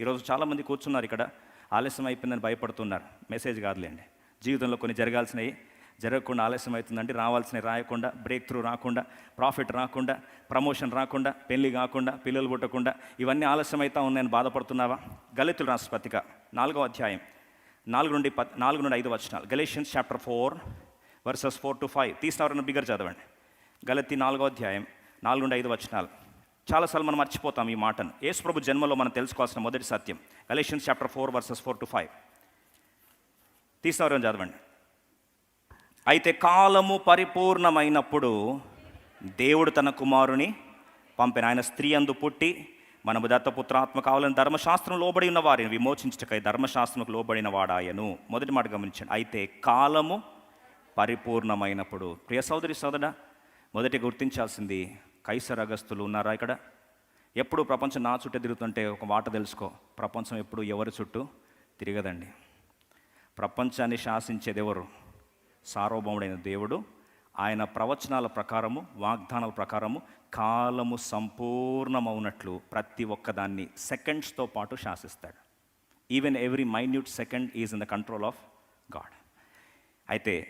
ఈరోజు చాలామంది కూర్చున్నారు ఇక్కడ. ఆలస్యం అయిపోయిందని భయపడుతున్నారు. మెసేజ్ కాదులేండి. జీవితంలో కొన్ని జరగాల్సినవి జరగకుండా ఆలస్యం అవుతుందంటే రావాల్సినవి రాయకుండా బ్రేక్ త్రూ రాకుండా ప్రాఫిట్ రాకుండా ప్రమోషన్ రాకుండా పెళ్ళి కాకుండా పిల్లలు పుట్టకుండా ఇవన్నీ ఆలస్యం అవుతా ఉన్నాయని బాధపడుతున్నావా? గలితులు రాష్ట్రపతిక పత్రిక నాలుగో అధ్యాయం నాలుగు నుండి ప నాలుగు నుండి ఐదు వచనాలు. Galatians chapter four verses four to five. తీసినవరన్న బిగ్గర చదవండి. గలతి నాలుగో అధ్యాయం నాలుగు నుండి ఐదు వచనాలు. చాలాసార్లు మనం మర్చిపోతాం ఈ మాటను. యేసుప్రభు జన్మలో మనం తెలుసుకోవాల్సిన మొదటి సత్యం. Galatians chapter four verses four to five. తీసినవరని చదవండి. అయితే కాలము పరిపూర్ణమైనప్పుడు దేవుడు తన కుమారుని పంపిన. ఆయన స్త్రీ అందు పుట్టి మనము దత్తపుత్రాత్మ కావాలని ధర్మశాస్త్రం లోబడి ఉన్న వారిని విమోచించటకై ధర్మశాస్త్రంకు లోబడిన వాడాయను. మొదటి మాట గమనించండి. అయితే కాలము పరిపూర్ణమైనప్పుడు. ప్రియ సోదరి సోదర మొదటి గుర్తించాల్సింది కైసర్ అగస్తులు ఉన్నారా ఇక్కడ? ఎప్పుడు ప్రపంచం నా చుట్టూ తిరుగుతుంటే ఒక మాట తెలుసుకో. ప్రపంచం ఎప్పుడు ఎవరి చుట్టూ తిరగదండి. ప్రపంచాన్ని శాసించేది ఎవరు సార్వభౌముడైన దేవుడు. ఆయన ప్రవచనాల ప్రకారము వాగ్దానాల ప్రకారము కాలము సంపూర్ణమవునట్లు ప్రతి ఒక్కదాన్ని సెకండ్స్తో పాటు శాసిస్తాడు. Even every minute second is in the control of God అయితే